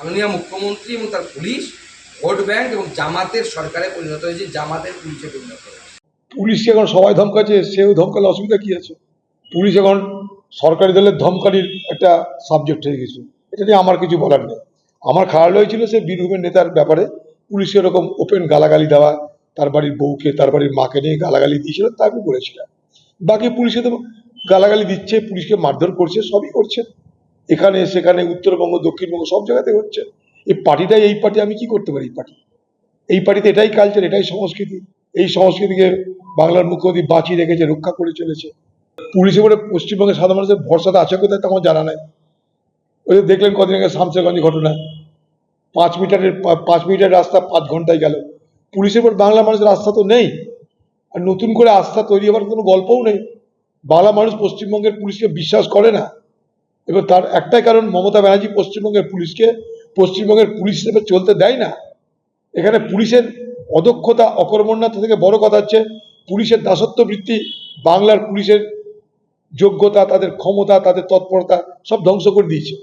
মাননীয় মুখ্যমন্ত্রী এবং তার পুলিশ, ভোট ব্যাংক এবং জামাতের সরকারে পরিণত হয়েছে, জামাতের পুলিশে পরিণত হয়েছে। পুলিশকে এখন সবাই ধমকাচ্ছে, সেও ধমকালে অসুবিধা কি আছে? পুলিশ এখন সরকারি দলের ধমকানির একটা সাবজেক্ট হয়ে গেছে। এটা নিয়ে আমার কিছু বলার নেই। আমার খারাপ হয়েছিল সে বীরভূমের নেতার ব্যাপারে। পুলিশকে এরকম ওপেন গালাগালি দেওয়া, তার বাড়ির বউকে, তার বাড়ির মাকে নিয়ে গালাগালি দিয়েছিল, তা আমি বলেছিলাম। বাকি পুলিশে তো গালাগালি দিচ্ছে, পুলিশকে মারধর করছে, সবই করছে। এখানে, সেখানে, উত্তরবঙ্গ, দক্ষিণবঙ্গ সব জায়গাতে হচ্ছে। এই পার্টিটাই এই পার্টি, আমি কি করতে পারি এই পার্টি? এই পার্টিতে এটাই কালচার এটাই সংস্কৃতি। এই সংস্কৃতিকে বাংলার মুখ্যমন্ত্রী বাঁচিয়ে রেখেছে, রক্ষা করে চলেছে। পুলিশে বলে পশ্চিমবঙ্গের সাধারণ মানুষের ভরসাটা আছে কোথায় তা আমার জানা নাই। ওই যে দেখলেন কদিন আগে শামসেরগঞ্জ ঘটনা। পাঁচ মিটারের পাঁচ মিটার রাস্তা পাঁচ ঘন্টায় গেল। পুলিশের উপর বাংলা মানুষের আস্থা তো নেই। আর নতুন করে আস্থা তৈরি হওয়ার কোনো গল্পও নেই। বাংলা মানুষ পশ্চিমবঙ্গের পুলিশকে বিশ্বাস করে না। এবং তার একটাই কারণ মমতা ব্যানার্জি পশ্চিমবঙ্গের পুলিশকে, পশ্চিমবঙ্গের পুলিশ হিসেবে চলতে দেয় না। এখানে পুলিশের অদক্ষতা, অকর্মণ্যতা থেকে বড় কথা হচ্ছে, পুলিশের দাসত্ব বৃত্তি, বাংলার পুলিশের যোগ্যতা, তাদের ক্ষমতা, তাদের তৎপরতা সব ধ্বংস করে দিয়েছে।